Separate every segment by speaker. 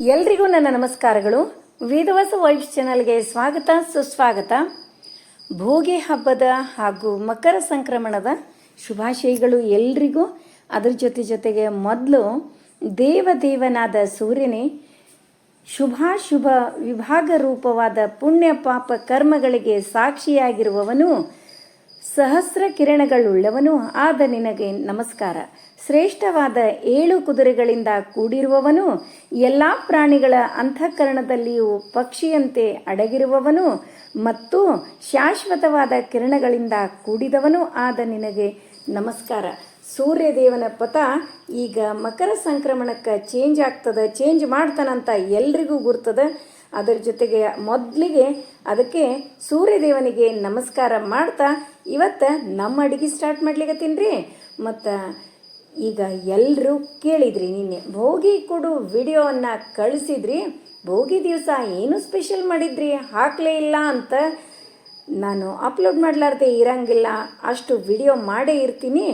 Speaker 1: ಎಲ್ರಿಗೂ ನನ್ನ ನಮಸ್ಕಾರಗಳು. ವೇದವಾಸ ವೈಫ್ ಚಾನಲ್ಗೆ ಸ್ವಾಗತ, ಸುಸ್ವಾಗತ. ಭೋಗಿ ಹಬ್ಬದ ಹಾಗೂ ಮಕರ ಸಂಕ್ರಮಣದ ಶುಭಾಶಯಗಳು ಎಲ್ರಿಗೂ. ಅದ್ರ ಜೊತೆ ಜೊತೆಗೆ ಮೊದಲು ದೇವದೇವನಾದ ಸೂರ್ಯನೇ ಶುಭಾಶುಭ ವಿಭಾಗ ರೂಪವಾದ ಪುಣ್ಯ ಪಾಪ ಕರ್ಮಗಳಿಗೆ ಸಾಕ್ಷಿಯಾಗಿರುವವನು ಸಹಸ್ರ ಕಿರಣಗಳುಳ್ಳವನು, ಆದ ನಿನಗೆ ನಮಸ್ಕಾರ. ಶ್ರೇಷ್ಠವಾದ ಏಳು ಕುದುರೆಗಳಿಂದ ಕೂಡಿರುವವನು, ಎಲ್ಲ ಪ್ರಾಣಿಗಳ ಅಂತಃಕರಣದಲ್ಲಿಯೂ ಪಕ್ಷಿಯಂತೆ ಅಡಗಿರುವವನು ಮತ್ತು ಶಾಶ್ವತವಾದ ಕಿರಣಗಳಿಂದ ಕೂಡಿದವನು, ಆದ ನಿನಗೆ ನಮಸ್ಕಾರ. ಸೂರ್ಯದೇವನ ಪಥ ಈಗ ಮಕರ ಸಂಕ್ರಮಣಕ್ಕೆ ಚೇಂಜ್ ಆಗ್ತದೆ ಚೇಂಜ್ ಮಾಡ್ತಾನಂತ ಎಲ್ರಿಗೂ ಗುರ್ತದ. ಅದರ ಜೊತೆಗೆ ಮೊದಲಿಗೆ ಅದಕ್ಕೆ ಸೂರ್ಯದೇವನಿಗೆ ನಮಸ್ಕಾರ ಮಾಡ್ತಾ ಇವತ್ತು ನಮ್ಮ ಅಡುಗೆ ಸ್ಟಾರ್ಟ್ ಮಾಡ್ಲಿಕತ್ತೀನಿ ರೀ ಮತ್ತು ಈಗ ಎಲ್ಲರೂ ಕೇಳಿದ್ರಿ ನಿನ್ನೆ, ಭೋಗಿ ಕೊಡು ವಿಡಿಯೋವನ್ನು ಕಳಿಸಿದ್ರಿ. ಭೋಗಿ ದಿವಸ ಏನು ಸ್ಪೆಷಲ್ ಮಾಡಿದ್ರಿ? ಹಾಕಲೇ ಇಲ್ಲ ಅಂತ ನಾನು ಅಪ್ಲೋಡ್ ಮಾಡಲಾರ್ದೆ ಇರಂಗಿಲ್ಲ, ಅಷ್ಟು ವಿಡಿಯೋ ಮಾಡೇ ಇರ್ತೀನಿ.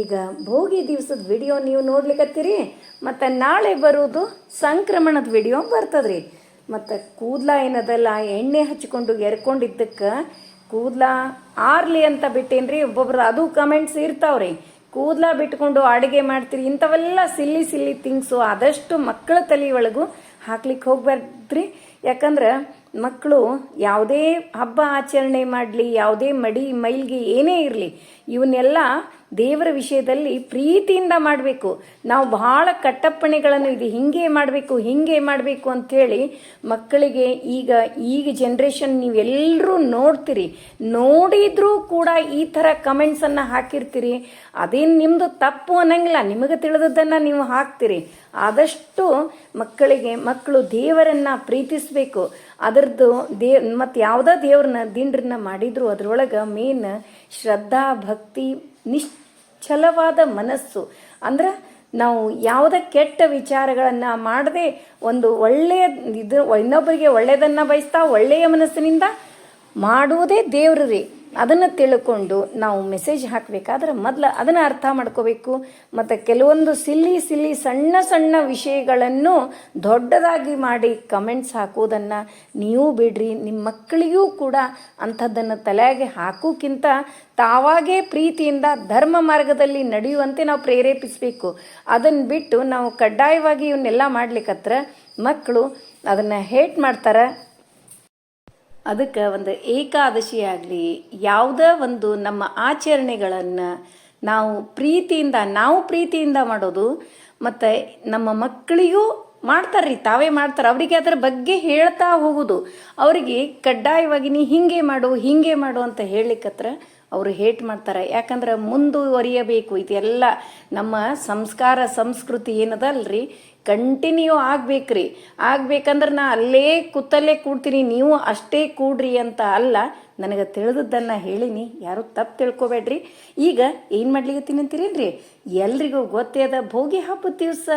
Speaker 1: ಈಗ ಭೋಗಿ ದಿವಸದ ವಿಡಿಯೋ ನೀವು ನೋಡ್ಲಿಕತ್ತೀರಿ, ಮತ್ತು ನಾಳೆ ಬರೋದು ಸಂಕ್ರಮಣದ ವಿಡಿಯೋ ಬರ್ತದ್ರಿ. ಮತ್ತು ಕೂದಲ ಏನದಲ್ಲ, ಎಣ್ಣೆ ಹಚ್ಚಿಕೊಂಡು ಎರ್ಕೊಂಡಿದ್ದಕ್ಕೆ ಕೂದಲ ಆರ್ಲಿ ಅಂತ ಬಿಟ್ಟೇನ್ರಿ, ಒಬ್ಬೊಬ್ರು ಅದು ಕಮೆಂಟ್ಸ್ ಇರ್ತಾವ್ರಿ. ಕೂದಲ ಬಿಟ್ಕೊಂಡು ಅಡುಗೆ ಮಾಡ್ತೀರಿ, ಇಂಥವೆಲ್ಲ ಸಿಲ್ಲಿ ಸಿಲ್ಲಿ ಥಿಂಗ್ಸು ಆದಷ್ಟು ಮಕ್ಕಳ ತಲೆ ಒಳಗೂ ಹಾಕ್ಲಿಕ್ಕೆ ಹೋಗ್ಬಾರ್ದ್ರಿ. ಯಾಕಂದ್ರೆ ಮಕ್ಕಳು ಯಾವುದೇ ಹಬ್ಬ ಆಚರಣೆ ಮಾಡಲಿ, ಯಾವುದೇ ಮಡಿ, ಮೈಲ್ಗೆ ಏನೇ ಇರಲಿ ಇವನ್ನೆಲ್ಲ ದೇವರ ವಿಷಯದಲ್ಲಿ ಪ್ರೀತಿಯಿಂದ ಮಾಡಬೇಕು. ನಾವು ಬಹಳ ಕಟ್ಟಪ್ಪಣೆಗಳನ್ನು ಇದು ಹಿಂಗೆ ಮಾಡಬೇಕು ಹಿಂಗೆ ಮಾಡಬೇಕು ಅಂಥೇಳಿ ಮಕ್ಕಳಿಗೆ ಈಗ ಈಗ ಜನ್ರೇಷನ್ ನೀವೆಲ್ಲರೂ ನೋಡ್ತೀರಿ. ನೋಡಿದ್ರೂ ಕೂಡ ಈ ಥರ ಕಮೆಂಟ್ಸನ್ನು ಹಾಕಿರ್ತೀರಿ. ಅದೇನು ನಿಮ್ಮದು ತಪ್ಪು ಅನ್ನಂಗಿಲ್ಲ. ನಿಮಗೆ ತಿಳಿದದ್ದನ್ನು ನೀವು ಹಾಕ್ತೀರಿ. ಆದಷ್ಟು ಮಕ್ಕಳಿಗೆ, ಮಕ್ಕಳು ದೇವರನ್ನು ಪ್ರೀತಿಸಬೇಕು. ಅದರದ್ದು ದೇ, ಮತ್ತು ಯಾವುದೋ ದೇವ್ರನ್ನ ದಿಂಡ್ರನ್ನ ಮಾಡಿದ್ರು ಅದರೊಳಗೆ ಮೇನ್ ಶ್ರದ್ಧಾ, ಭಕ್ತಿ ನಿಶ್ಚಲವಾದ ಮನಸ್ಸು. ಅಂದ್ರೆ ನಾವು ಯಾವುದೇ ಕೆಟ್ಟ ವಿಚಾರಗಳನ್ನು ಮಾಡದೆ ಒಂದು ಒಳ್ಳೆಯ ಇದು, ಇನ್ನೊಬ್ಬರಿಗೆ ಒಳ್ಳೆಯದನ್ನು ಬಯಸ್ತಾ ಒಳ್ಳೆಯ ಮನಸ್ಸಿನಿಂದ ಮಾಡುವುದೇ ದೇವರು ರೀ. ಅದನ್ನು ತಿಳ್ಕೊಂಡು ನಾವು ಮೆಸೇಜ್ ಹಾಕಬೇಕಾದ್ರೆ ಮೊದಲು ಅದನ್ನು ಅರ್ಥ ಮಾಡ್ಕೋಬೇಕು. ಮತ್ತು ಕೆಲವೊಂದು ಸಿಲ್ಲಿ ಸಿಲ್ಲಿ ಸಣ್ಣ ಸಣ್ಣ ವಿಷಯಗಳನ್ನು ದೊಡ್ಡದಾಗಿ ಮಾಡಿ ಕಮೆಂಟ್ಸ್ ಹಾಕೋದನ್ನು ನೀವು ಬಿಡ್ರಿ. ನಿಮ್ಮ ಮಕ್ಕಳಿಗೂ ಕೂಡ ಅಂಥದ್ದನ್ನು ತಲೆಯಾಗೆ ಹಾಕೋಕ್ಕಿಂತ ತಾವಾಗೇ ಪ್ರೀತಿಯಿಂದ ಧರ್ಮ ಮಾರ್ಗದಲ್ಲಿ ನಡೆಯುವಂತೆ ನಾವು ಪ್ರೇರೇಪಿಸಬೇಕು. ಅದನ್ನು ಬಿಟ್ಟು ನಾವು ಕಡ್ಡಾಯವಾಗಿ ಇವನ್ನೆಲ್ಲ ಮಾಡ್ಲಿಕ್ಕತ್ರ ಮಕ್ಕಳು ಅದನ್ನು ಹೇಟ್ ಮಾಡ್ತಾರೆ. ಅದಕ್ಕೆ ಒಂದು ಏಕಾದಶಿ ಆಗಲಿ, ಯಾವುದೇ ಒಂದು ನಮ್ಮ ಆಚರಣೆಗಳನ್ನು ನಾವು ಪ್ರೀತಿಯಿಂದ ನಾವು ಪ್ರೀತಿಯಿಂದ ಮಾಡೋದು, ಮತ್ತು ನಮ್ಮ ಮಕ್ಕಳಿಗೂ ಮಾಡ್ತಾರ್ರಿ, ತಾವೇ ಮಾಡ್ತಾರೆ. ಅವರಿಗೆ ಅದರ ಬಗ್ಗೆ ಹೇಳ್ತಾ ಹೋಗೋದು. ಅವರಿಗೆ ಕಡ್ಡಾಯವಾಗಿ ನೀ ಹಿಂಗೆ ಮಾಡು ಹಿಂಗೆ ಮಾಡು ಅಂತ ಹೇಳಲಿಕ್ಕತ್ರ ಅವರು ಹೇಟ್ ಮಾಡ್ತಾರೆ. ಯಾಕಂದ್ರೆ ಮುಂದುವರಿಯಬೇಕು ಇದೆಲ್ಲ ನಮ್ಮ ಸಂಸ್ಕಾರ, ಸಂಸ್ಕೃತಿ ಏನದಲ್ರಿ? ಕಂಟಿನ್ಯೂ ಆಗ್ಬೇಕ್ರಿ. ಆಗ್ಬೇಕಂದ್ರೆ ನಾ ಅಲ್ಲೇ ಕೂತಲ್ಲೇ ಕೂಡ್ತೀನಿ. ನೀವು ಅಷ್ಟೇ ಕೂಡ್ರಿ ಅಂತ ಅಲ್ಲ. ನನಗೆ ತಿಳಿದದ್ದನ್ನು ಹೇಳಿನಿ. ಯಾರು ತಪ್ಪು ತಿಳ್ಕೊಬೇಡ್ರಿ. ಈಗ ಏನು ಮಾಡ್ಲಿಕ್ಕೆ ಅಂತೀರೇನ್ರಿ? ಎಲ್ರಿಗೂ ಗೊತ್ತೇ ಅದ. ಭೋಗಿ ಹಬ್ಬದ ದಿವಸ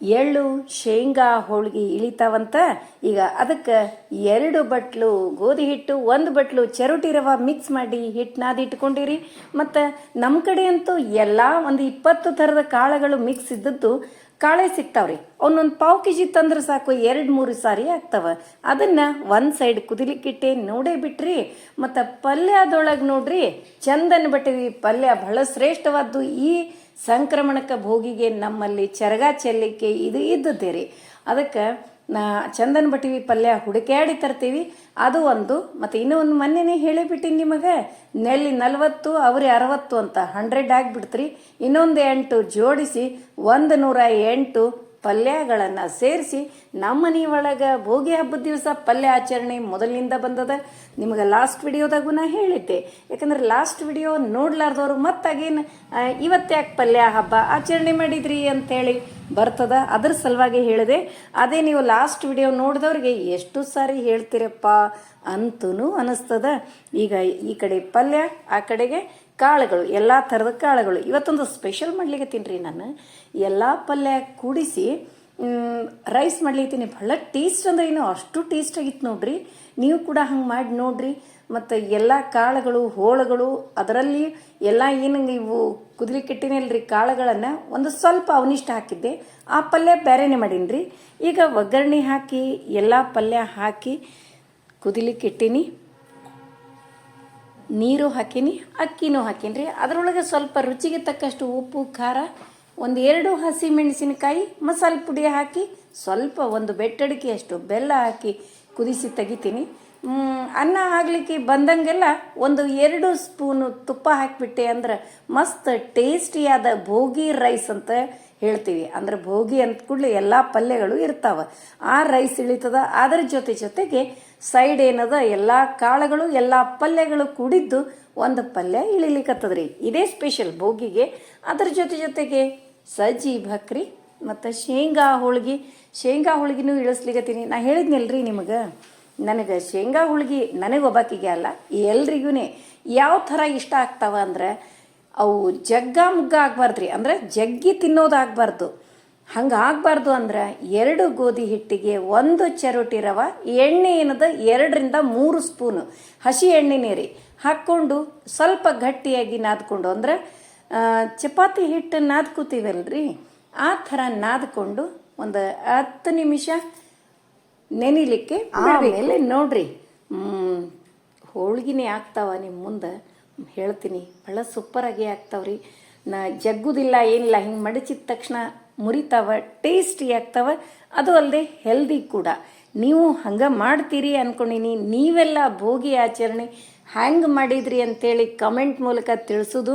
Speaker 1: ಎಳ್ಳು, ಶೇಂಗಾ, ಹೋಳ್ಗೆ ಇಳಿತಾವಂತ. ಈಗ ಅದಕ್ಕೆ ಎರಡು ಬಟ್ಲು ಗೋಧಿ ಹಿಟ್ಟು, ಒಂದು ಬಟ್ಲು ಚರುಟಿ ರವ ಮಿಕ್ಸ್ ಮಾಡಿ ಹಿಟ್ಟು ನಾದಿ ಇಟ್ಕೊಂಡಿರಿ. ಮತ್ತು ನಮ್ಮ ಕಡೆ ಅಂತೂ ಎಲ್ಲ ಒಂದು ಇಪ್ಪತ್ತು ಥರದ ಕಾಳುಗಳು ಮಿಕ್ಸ್ ಇದ್ದದ್ದು ಕಾಳೆ ಸಿಗ್ತಾವ್ರಿ. ಅವನೊಂದು ಪಾವ್ ಕೆ ಜಿ ತಂದ್ರೆ ಸಾಕು ಎರಡು ಮೂರು ಸಾರಿ ಆಗ್ತಾವ. ಅದನ್ನು ಒಂದು ಸೈಡ್ ಕುದಿಲಿಕ್ಕಿಟ್ಟೆ ನೋಡೇ ಬಿಟ್ರಿ. ಮತ್ತು ಪಲ್ಯದೊಳಗೆ ನೋಡ್ರಿ, ಚಂದನ್ ಬಟ್ಟಿವಿ ಪಲ್ಯ ಬಹಳ ಶ್ರೇಷ್ಠವಾದ್ದು. ಈ ಸಂಕ್ರಮಣಕ್ಕೆ ಭೋಗಿಗೆ ನಮ್ಮಲ್ಲಿ ಚರಗ ಚೆಲ್ಲಿಕೆ ಇದು ಇದ್ದದ್ದೇ ರೀ ಅದಕ್ಕೆ ನಾ ಚಂದನ್ ಬಟ್ಟಿವಿ ಪಲ್ಯ ಹುಡುಕ್ಯಾಡಿ ತರ್ತೀವಿ. ಅದು ಒಂದು. ಮತ್ತು ಇನ್ನೂ ಒಂದು ಮೊನ್ನೆನೇ ಹೇಳಿಬಿಟ್ಟಿನಿ ನಿಮಗೆ. ನೆಲ್ಲಿ ನಲ್ವತ್ತು, ಅವ್ರಿ ಅರವತ್ತು ಅಂತ. ಹಂಡ್ರೆಡ್ ಆಗಿಬಿಡ್ತ್ರಿ. ಇನ್ನೊಂದು ಎಂಟು ಜೋಡಿಸಿ ಒಂದು ನೂರ ಎಂಟು ಪಲ್ಯಗಳನ್ನು ಸೇರಿಸಿ ನಮ್ಮ ಮನೆ ಒಳಗೆ ಭೋಗಿ ಹಬ್ಬದ ದಿವಸ ಪಲ್ಯ ಆಚರಣೆ ಮೊದಲಿನಿಂದ ಬಂದದ. ನಿಮಗೆ ಲಾಸ್ಟ್ ವಿಡಿಯೋದಾಗೂ ನಾ ಹೇಳಿದ್ದೆ. ಯಾಕಂದ್ರೆ ಲಾಸ್ಟ್ ವಿಡಿಯೋ ನೋಡ್ಲಾರ್ದವ್ರು ಮತ್ತಾಗೇನು ಇವತ್ತು ಯಾಕೆ ಪಲ್ಯ ಹಬ್ಬ ಆಚರಣೆ ಮಾಡಿದ್ರಿ ಅಂತೇಳಿ ಬರ್ತದ. ಅದ್ರ ಸಲುವಾಗಿ ಹೇಳಿದೆ. ಅದೇ ನೀವು ಲಾಸ್ಟ್ ವಿಡಿಯೋ ನೋಡಿದವ್ರಿಗೆ ಎಷ್ಟು ಸಾರಿ ಹೇಳ್ತೀರಪ್ಪ ಅಂತೂ ಅನಿಸ್ತದ. ಈಗ ಈ ಕಡೆ ಪಲ್ಯ, ಆ ಕಡೆಗೆ ಕಾಳುಗಳು, ಎಲ್ಲ ಥರದ ಕಾಳುಗಳು. ಇವತ್ತೊಂದು ಸ್ಪೆಷಲ್ ಮಾಡ್ಲಿಕ್ಕೆ ರೀ ನಾನು. ಎಲ್ಲ ಪಲ್ಯ ಕೂಡಿಸಿ ರೈಸ್ ಮಾಡ್ಲಿತ್ತೀನಿ ಭಾಳ ಟೇಸ್ಟ್ ಅಂದ್ರೆ ಏನು ಅಷ್ಟು ಟೇಸ್ಟ್ ಆಗಿತ್ತು ನೋಡ್ರಿ. ನೀವು ಕೂಡ ಹಂಗೆ ಮಾಡಿ ನೋಡ್ರಿ. ಮತ್ತು ಎಲ್ಲ ಕಾಳುಗಳು, ಹೋಳುಗಳು, ಅದರಲ್ಲಿ ಎಲ್ಲ ಏನು ಇವು ಕುದುರೆ ಕೆಟ್ಟಿನಲ್ರಿ ಕಾಳುಗಳನ್ನು ಒಂದು ಸ್ವಲ್ಪ ಅವನಿಷ್ಟ ಹಾಕಿದ್ದೆ. ಆ ಪಲ್ಯ ಬೇರೆನೆ ಮಾಡೀನಿ ಈಗ ಒಗ್ಗರಣೆ ಹಾಕಿ, ಎಲ್ಲ ಪಲ್ಯ ಹಾಕಿ ಕುದಿಲಿಕ್ಕೆ ಇಟ್ಟೀನಿ. ನೀರು ಹಾಕೀನಿ, ಅಕ್ಕಿನೂ ಹಾಕೀನಿ ರೀ ಅದರೊಳಗೆ ಸ್ವಲ್ಪ ರುಚಿಗೆ ತಕ್ಕಷ್ಟು ಉಪ್ಪು, ಖಾರ, ಒಂದು ಎರಡು ಹಸಿ ಮೆಣಸಿನಕಾಯಿ ಮಸಾಲೆ ಪುಡಿ ಹಾಕಿ, ಸ್ವಲ್ಪ ಒಂದು ಬೆಟ್ಟಡಿಕೆಯಷ್ಟು ಬೆಲ್ಲ ಹಾಕಿ ಕುದಿಸಿ ತೆಗಿತೀನಿ. ಅನ್ನ ಆಗಲಿಕ್ಕೆ ಬಂದಂಗೆಲ್ಲ ಒಂದು ಎರಡು ಸ್ಪೂನು ತುಪ್ಪ ಹಾಕಿಬಿಟ್ಟೆ ಅಂದ್ರೆ ಮಸ್ತ್ ಟೇಸ್ಟಿಯಾದ ಭೋಗಿ ರೈಸ್ ಅಂತ ಹೇಳ್ತೀವಿ. ಅಂದ್ರೆ ಭೋಗಿ ಅಂದ ಕೂಡಲೇ ಎಲ್ಲ ಪಲ್ಯಗಳು ಇರ್ತಾವ. ಆ ರೈಸ್ ಇಳಿತದ. ಅದರ ಜೊತೆ ಜೊತೆಗೆ ಸೈಡ್ ಏನದ, ಎಲ್ಲ ಕಾಳುಗಳು, ಎಲ್ಲ ಪಲ್ಯಗಳು ಕೂಡಿದ್ದು ಒಂದು ಪಲ್ಯ ಇಳಿಲಿಕ್ಕತ್ತದ್ರಿ ಇದೇ ಸ್ಪೆಷಲ್ ಭೋಗಿಗೆ. ಅದ್ರ ಜೊತೆ ಜೊತೆಗೆ ಸಜ್ಜಿ ಭಕ್ರಿ ಮತ್ತು ಶೇಂಗಾ ಹೋಳ್ಗೆ. ಶೇಂಗಾ ಹೋಳ್ಗಿನೂ ಇಳಿಸ್ಲಿಕ್ಕತ್ತೀನಿ ನಾ ಹೇಳಿದ್ನಲ್ರಿ ನಿಮಗೆ? ನನಗೆ ಶೇಂಗಾ ಹೋಳ್ಗಿ ನನಗೆ ಒಬ್ಬಾಕಿಗೆ ಅಲ್ಲ ಎಲ್ರಿಗೂ ಯಾವ ಥರ ಇಷ್ಟ ಆಗ್ತಾವ ಅಂದ್ರೆ, ಅವು ಜಗ್ಗ ಮುಗ್ಗ ಆಗ್ಬಾರ್ದು ರೀ ಅಂದ್ರೆ ಜಗ್ಗಿ ತಿನ್ನೋದಾಗಬಾರ್ದು ಹಂಗೆ ಆಗಬಾರ್ದು ಅಂದ್ರೆ ಎರಡು ಗೋಧಿ ಹಿಟ್ಟಿಗೆ ಒಂದು ಚರೋಟಿ ರವ ಎಣ್ಣೆ ಏನದ ಎರಡರಿಂದ ಮೂರು ಸ್ಪೂನು ಹಸಿ ಎಣ್ಣೆ ರೀ ಹಾಕ್ಕೊಂಡು ಸ್ವಲ್ಪ ಗಟ್ಟಿಯಾಗಿ ನಾದ್ಕೊಂಡು ಅಂದ್ರೆ ಚಪಾತಿ ಹಿಟ್ಟು ನಾದ್ಕೋತೀವಲ್ರಿ? ಆ ಥರ ನಾದ್ಕೊಂಡು ಒಂದು ಹತ್ತು ನಿಮಿಷ ನೆನಿಲಿಕ್ಕೆ ಆಮೇಲೆ ನೋಡ್ರಿ. ಹ್ಮ್ ಹೋಳ್ಗಿನೇ ಆಗ್ತಾವ ನಿಮ್ಮ ಮುಂದೆ? ಹೇಳ್ತೀನಿ. ಭಾಳ ಸೂಪರಾಗಿ ಆಗ್ತಾವ್ರಿ. ನಾ ಜಗ್ಗುದಿಲ್ಲ ಏನಿಲ್ಲ ಹಿಂಗೆ ಮಡಚಿದ ತಕ್ಷಣ ಮುರಿತಾವ ಟೇಸ್ಟಿ ಆಗ್ತಾವ, ಅದು ಅಲ್ಲದೆ ಹೆಲ್ದಿ ಕೂಡ. ನೀವು ಹಂಗೆ ಮಾಡ್ತೀರಿ ಅನ್ಕೊಂಡಿನಿ, ನೀವೆಲ್ಲ ಭೋಗಿ ಆಚರಣೆ ಹ್ಯಾಂಗೆ ಮಾಡಿದ್ರಿ ಅಂತೇಳಿ ಕಮೆಂಟ್ ಮೂಲಕ ತಿಳಿಸೋದು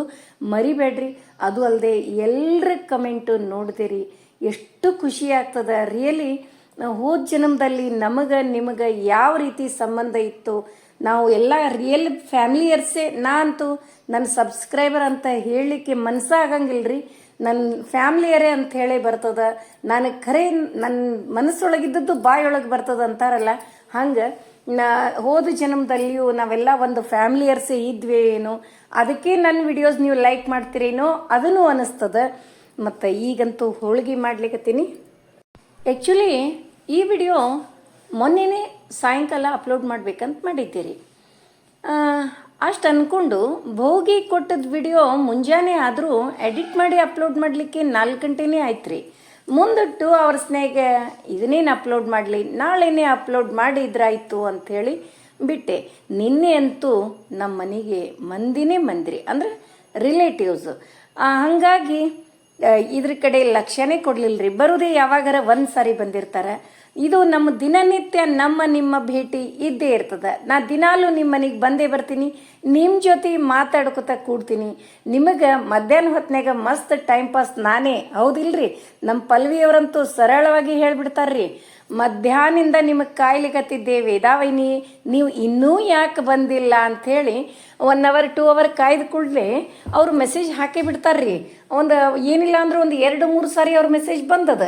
Speaker 1: ಮರಿಬೇಡ್ರಿ. ಅದು ಅಲ್ಲದೆ ಎಲ್ಲರ ಕಮೆಂಟು ನೋಡ್ತೀರಿ. ಎಷ್ಟು ಖುಷಿ ಆಗ್ತದೆ. ರಿಯಲಿ ಹೋದ ಜನ್ಮದಲ್ಲಿ ನಮಗೆ, ನಿಮಗೆ ಯಾವ ರೀತಿ ಸಂಬಂಧ ಇತ್ತು? ನಾವು ಎಲ್ಲ ರಿಯಲ್ ಫ್ಯಾಮಿಲಿಯರ್ಸೇ ನಾ ಅಂತೂ ನನ್ನ ಸಬ್ಸ್ಕ್ರೈಬರ್ ಅಂತ ಹೇಳಲಿಕ್ಕೆ ಮನಸ್ಸಾಗಂಗಿಲ್ಲ ರೀ ನನ್ನ ಫ್ಯಾಮ್ಲಿಯರೇ ಅಂತ ಹೇಳಿ ಬರ್ತದ. ನಾನು ಖರೆ ನನ್ನ ಮನಸ್ಸೊಳಗಿದ್ದದ್ದು ಬಾಯೊಳಗೆ ಬರ್ತದ ಅಂತಾರಲ್ಲ. ಹಂಗೆ ನಾ ಹೋದ ಜನ್ಮದಲ್ಲಿಯೂ ನಾವೆಲ್ಲ ಒಂದು ಫ್ಯಾಮ್ಲಿಯರ್ಸೇ ಇದ್ವಿ ಏನು? ಅದಕ್ಕೆ ನನ್ನ ವಿಡಿಯೋಸ್ ನೀವು ಲೈಕ್ ಮಾಡ್ತೀರೇನೋ ಅದನ್ನು ಅನಿಸ್ತದ. ಮತ್ತು ಈಗಂತೂ ಹೋಳಿಗೆ ಮಾಡ್ಲಿಕ್ಕತ್ತೀನಿ ಆ್ಯಕ್ಚುಲಿ ಈ ವಿಡಿಯೋ ಮೊನ್ನೆನೇ ಸಾಯಂಕಾಲ ಅಪ್ಲೋಡ್ ಮಾಡ್ಬೇಕಂತ ಮಾಡಿದ್ದೀರಿ. ಅಷ್ಟು ಅಂದ್ಕೊಂಡು ಭೋಗಿ ಕೊಟ್ಟದ ವಿಡಿಯೋ ಮುಂಜಾನೆ ಆದರೂ ಎಡಿಟ್ ಮಾಡಿ ಅಪ್ಲೋಡ್ ಮಾಡಲಿಕ್ಕೆ ನಾಲ್ಕು ಗಂಟೆನೇ ಆಯ್ತು ರೀ ಮುಂದಿಟ್ಟು ಅವ್ರ ಸ್ನೇಹಿಗೆ, ಇದನ್ನೇನು ಅಪ್ಲೋಡ್ ಮಾಡಲಿ? ನಾಳೆನೇ ಅಪ್ಲೋಡ್ ಮಾಡಿದ್ರಾಯ್ತು ಅಂಥೇಳಿ ಬಿಟ್ಟೆ. ನಿನ್ನೆ ಅಂತೂ ನಮ್ಮ ಮನೆಗೆ ಮಂದಿನೇ ಮಂದಿರಿ ಅಂದರೆ ರಿಲೇಟಿವ್ಸ್ ಹಾಗಾಗಿ ಇದ್ರ ಕಡೆ ಲಕ್ಷ್ಯನೇ ಕೊಡಲಿಲ್ಲ ರೀ ಬರೋದೇ ಯಾವಾಗಾರ ಒಂದು ಸಾರಿ ಬಂದಿರ್ತಾರೆ. ಇದು ನಮ್ಮ ದಿನನಿತ್ಯ ನಮ್ಮ ನಿಮ್ಮ ಭೇಟಿ ಇದ್ದೇ ಇರ್ತದೆ. ನಾ ದಿನಾಲೂ ನಿಮ್ಮ ಮನೆಗೆ ಬಂದೇ ಬರ್ತೀನಿ. ನಿಮ್ಮ ಜೊತೆ ಮಾತಾಡ್ಕೊತ ಕೂಡ್ತೀನಿ. ನಿಮಗೆ ಮಧ್ಯಾಹ್ನ ಹೊತ್ತಿನಾಗ ಮಸ್ತ್ ಟೈಮ್ ಪಾಸ್ ನಾನೇ. ಹೌದಿಲ್ರಿ? ನಮ್ಮ ಪಲ್ವಿಯವರಂತೂ ಸರಳವಾಗಿ ಹೇಳ್ಬಿಡ್ತಾರ್ರಿ. ಮಧ್ಯಾಹ್ನದಿಂದ ನಿಮಗೆ ಕಾಯ್ಲಿಕತ್ತಿದ್ದೆ ವೇದಾವೈನಿ ನೀವು ಇನ್ನೂ ಯಾಕೆ ಬಂದಿಲ್ಲ ಅಂಥೇಳಿ ಒನ್ ಅವರ್ ಟೂ ಅವರ್ ಕಾಯ್ದ ಕೂಡಲೇ ಅವರು ಮೆಸೇಜ್ ಹಾಕಿ ಬಿಡ್ತಾರ್ರಿ. ಒಂದು ಏನಿಲ್ಲ ಅಂದ್ರೆ ಒಂದು ಎರಡು, ಮೂರು ಸಾರಿ ಅವ್ರ ಮೆಸೇಜ್ ಬಂದದ.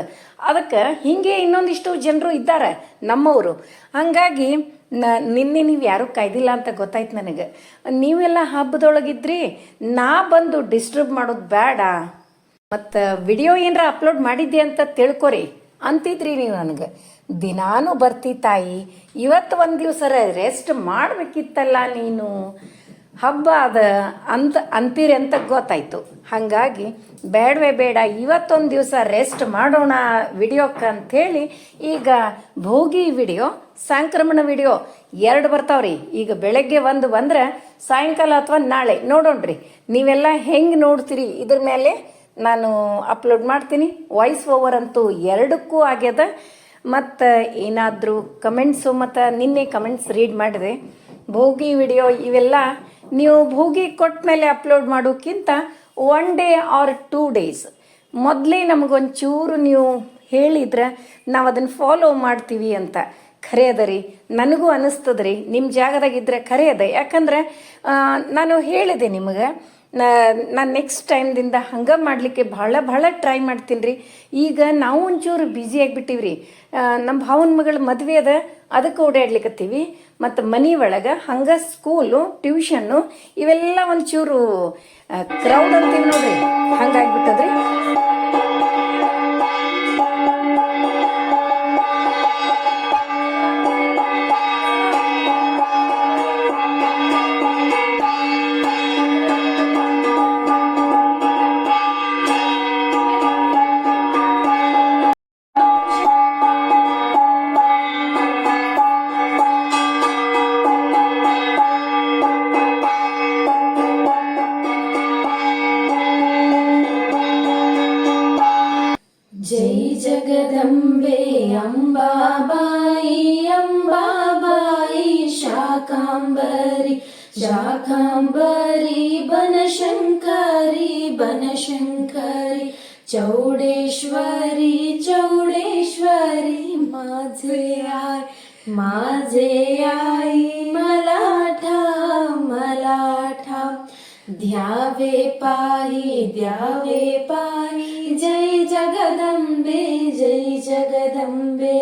Speaker 1: ಅದಕ್ಕೆ ಹಿಂಗೆ ಇನ್ನೊಂದಿಷ್ಟು ಜನರು ಇದ್ದಾರೆ ನಮ್ಮವರು. ಹಾಗಾಗಿ ನ, ನಿನ್ನೆ ನೀವು ಯಾರೂ ಕಾಯ್ದಿಲ್ಲ ಅಂತ ಗೊತ್ತಾಯ್ತು ನನಗೆ. ನೀವೆಲ್ಲ ಹಬ್ಬದೊಳಗಿದ್ರಿ, ನಾ ಬಂದು ಡಿಸ್ಟರ್ಬ್ ಮಾಡೋದು ಬೇಡ ಮತ್ತು ವಿಡಿಯೋ ಏನರ ಅಪ್ಲೋಡ್ ಮಾಡಿದ್ದೆ ಅಂತ ತಿಳ್ಕೊರಿ. ಅಂತಿದ್ರಿ ನೀವು ನನಗೆ. ದಿನಾನು ಬರ್ತಿ ತಾಯಿ, ಇವತ್ತು ಒಂದು ದಿವಸ ರೆಸ್ಟ್ ಮಾಡಬೇಕಿತ್ತಲ್ಲ ನೀನು? ಹಬ್ಬ ಅದ ಅಂತ ಅಂತೀರಿ ಅಂತ ಗೊತ್ತಾಯ್ತು. ಹಾಗಾಗಿ ಬೇಡವೇ ಬೇಡ, ಇವತ್ತೊಂದು ದಿವಸ ರೆಸ್ಟ್ ಮಾಡೋಣ ವಿಡಿಯೋಕ್ಕೆ ಅಂಥೇಳಿ ಈಗ ಭೋಗಿ ವಿಡಿಯೋ, ಸಂಕ್ರಮಣ ವಿಡಿಯೋ ಎರಡು ಬರ್ತಾವ್ರಿ. ಈಗ ಬೆಳಗ್ಗೆ ಒಂದು ಬಂದ್ರೆ ಸಾಯಂಕಾಲ ಅಥವಾ ನಾಳೆ, ನೋಡೋಣ್ರಿ. ನೀವೆಲ್ಲ ಹೆಂಗೆ ನೋಡ್ತೀರಿ? ಇದ್ರ ಮೇಲೆ ನಾನು ಅಪ್ಲೋಡ್ ಮಾಡ್ತೀನಿ. ವಾಯ್ಸ್ ಓವರ್ ಅಂತೂ ಎರಡಕ್ಕೂ ಆಗ್ಯದ. ಮತ್ತು ಏನಾದರೂ ಕಮೆಂಟ್ಸು ಮತ್ತು ನಿನ್ನೆ ಕಮೆಂಟ್ಸ್ ರೀಡ್ ಮಾಡಿದೆ. ಭೋಗಿ ವಿಡಿಯೋ ಇವೆಲ್ಲ ನೀವು ಭೋಗಿ ಕೊಟ್ಟ ಮೇಲೆ ಅಪ್ಲೋಡ್ ಮಾಡೋಕ್ಕಿಂತ one day or two days ಮೊದಲೇ ನಮಗೊಂಚೂರು ನೀವು ಹೇಳಿದ್ರೆ ನಾವು ಅದನ್ನು ಫಾಲೋ ಮಾಡ್ತೀವಿ ಅಂತ. ಖರೆ ಅದ ರೀ ನನಗೂ ಅನ್ನಿಸ್ತದ್ರಿ ನಿಮ್ಮ ಜಾಗದಾಗಿದ್ದರೆ ಖರೆ ಅದ ಯಾಕಂದ್ರೆ ನಾನು ಹೇಳಿದೆ ನಿಮಗೆ ನಾನು ನೆಕ್ಸ್ಟ್ ಟೈಮ್ದಿಂದ ಹಂಗೆ ಮಾಡಲಿಕ್ಕೆ ಭಾಳ ಭಾಳ ಟ್ರೈ ಮಾಡ್ತೀನಿ ರೀ ಈಗ ನಾವು ಒಂಚೂರು ಬ್ಯುಸಿ ಆಗಿಬಿಟ್ಟಿವ್ರಿ. ನಮ್ಮ ಭಾವನ ಮಗಳ ಮದುವೆ ಅದ, ಅದಕ್ಕೆ ಓಡಾಡ್ಲಿಕ್ಕತ್ತೀವಿ ಮತ್ತು ಮನೆ ಒಳಗೆ ಹಂಗೆ ಸ್ಕೂಲು ಟ್ಯೂಷನ್ನು ಇವೆಲ್ಲ ಒಂಚೂರು ಕ್ರೌಡ್ ಅಂತೀವಿ ನೋಡ್ರಿ. ಹಂಗಾಗ್ಬಿಟ್ಟದ್ರಿ
Speaker 2: जय जगदम्बे अम्बाबा अम्बाबा शाखाबरी शाखाबरी बनशंकरि बनशंकरि चौडेश्वरि चौडेश्वरि माझे आई मलाठा मला ्यावे पाहि द्यावे पाहि। जय जगदम्बे जय जगदम्बे।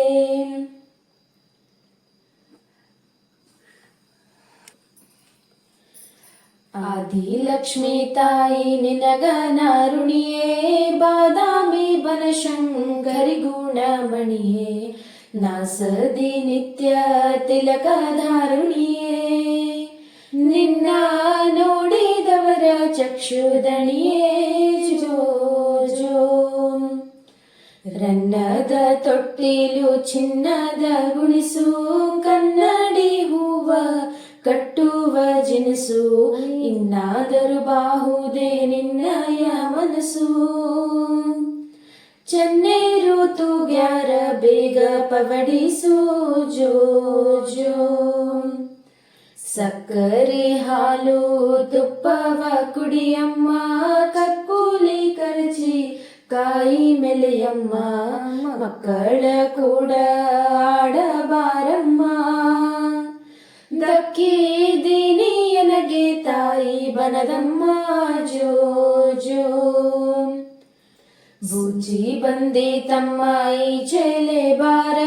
Speaker 2: आदिलक्ष्मितायि निनगनारुणिये बादामि वनशङ्करिगुणमणि नासदि नित्य तिलकधारुणिये। ನಿನ್ನ ನೋಡಿದವರ ಚಕ್ಷುದಣಿಯೇ ಜೋ ರನ್ನದ ತೊಟ್ಟಿಲು ಚಿನ್ನದ ಗುಣಿಸು, ಕನ್ನಡಿ ಹೂವ ಕಟ್ಟುವ ಜಿನಸು. ಇನ್ನಾದರೂ ಬಾಹುದೇ ನಿನ್ನಯ ಮನಸ್ಸು. ಚೆನ್ನೇರು ತೂಗ್ಯಾರ ಬೇಗ ಪವಡಿಸು ಜೋ ಜೋ ಸಕ್ಕರೆ ಹಾಲು ತುಪ್ಪವ ಕುಡಿಯಮ್ಮ ಕಕ್ಕೂಲಿ ಕರಚಿ ಕಾಯಿ ಮೆಲೆಯಮ್ಮ ಮಕ್ಕಳ ಕೂಡ ಆಡಬಾರಮ್ಮ ದಕ್ಕಿದೀನಿ ನನಗೆ ತಾಯಿ ಬನದಮ್ಮ ಜೋ ಜೋ ಬುಜ್ಜಿ ಬಂದೆ ತಮ್ಮ ಈ ಚೆಲೆ ಬಾರ